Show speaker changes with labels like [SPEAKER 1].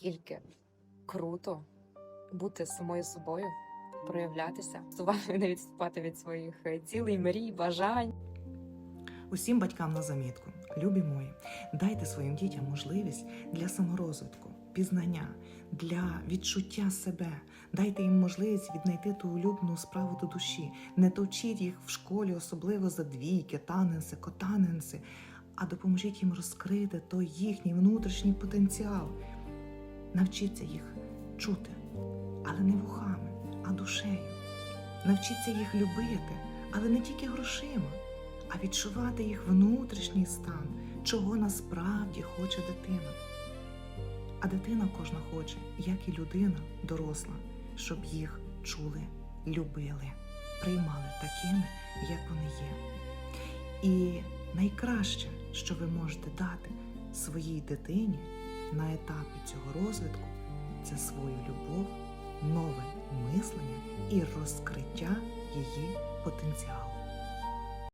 [SPEAKER 1] наскільки круто бути самою собою, проявлятися, не відступати від своїх е, цілей, мрій, бажань.
[SPEAKER 2] Усім батькам на замітку, любі мої, дайте своїм дітям можливість для саморозвитку, пізнання, для відчуття себе. Дайте їм можливість віднайти ту улюблену справу до душі. Не товчіть їх в школі, особливо за двійки, таненси, котаненси, а допоможіть їм розкрити той їхній внутрішній потенціал. Навчіться їх чути, але не вухами, а душею. Навчіться їх любити, але не тільки грошима а відчувати їх внутрішній стан, чого насправді хоче дитина. А дитина кожна хоче, як і людина доросла, щоб їх чули, любили, приймали такими, як вони є. І найкраще, що ви можете дати своїй дитині на етапі цього розвитку, це свою любов, нове мислення і розкриття її потенціалу.